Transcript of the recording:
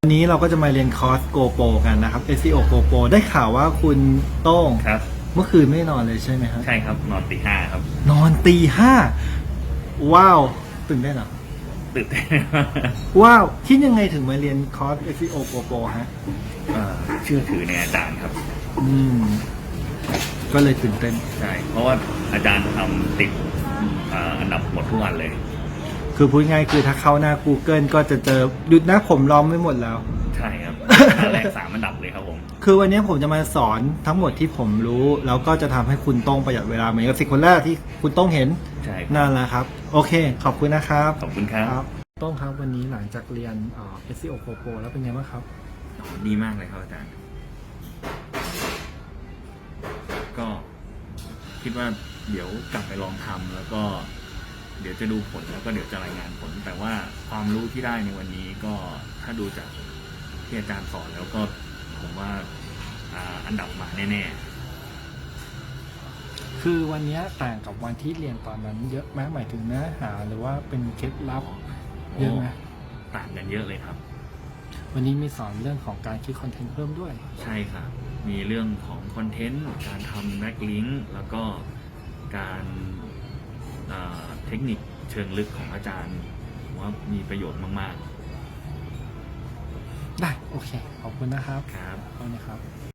วันนี้เราก็จะมาเรียนคอร์สโกโปกันนะครับ SEO โกโปได้ข่าวว่าคุณโต้ง ครับ เมื่อคืนไม่ได้นอนเลยใช่ไหมครับใช่ครับนอนตีห้าครับ นอนตีห้าว้าวตื่นได้นเหรอตื่นเต้นว้าวคิดยังไงถึงมาเรียนคอร์ส SEO โกโปฮะเอ่อเชื่อถือในอาจารย์ครับ อืม ก็เลยตื่นเต้น ใช่ เพราะว่าอาจารย์ทำติดเอ่ออันดับหมดทุกวันเลย คือพูดง่ายคือถ้าเข้าหน้า Google ก็จะเจอหยุดหน้าผมล้อมไม่หมดแล้ว ใช่ครับอันแรกสามอันดับเลยครับผม คือวันนี้ผมจะมาสอนทั้งหมดที่ผมรู้ แล้วก็จะทำให้คุณต้องประหยัดเวลาเหมือนกับสิ่งคนแรกที่คุณต้องเห็นใช่ครับนั่นแหละครับ โอเค ขอบคุณนะครับขอบคุณครับต้องครับวันนี้หลังจากเรียนเอ่อ SEO Go Pro แล้วเป็นไงบ้างครับ ดีมากเลยครับอาจารย์ ก็คิดว่าเดี๋ยวกลับไปลองทำแล้วก็ เดี๋ยวจะดูผลแล้วก็เดี๋ยวจะรายงานผล แต่ว่าความรู้ที่ได้ในวันนี้ก็ถ้าดูจากที่อาจารย์สอนแล้วก็ผมว่าอ่าอันดับมาแน่คือวันนี้ต่างกับวันที่เรียนตอนนั้น เยอะไหมหมายถึงเนื้อหาหรือว่าเป็นเคล็ดลับๆเยอะไหมต่างกันเยอะเลยครับ วันนี้มีสอนเรื่องของการคิดคอนเทนต์เพิ่มด้วย ใช่ครับ มีเรื่องของคอนเทนต์ การทำแบ็กลิงก์แล้วก็การ เอ่อเทคนิคเชิงลึกของอาจารย์ผมว่ามีประโยชน์มาก ได้ โอเค ขอบคุณนะครับๆ ครับขอบคุณนะครับ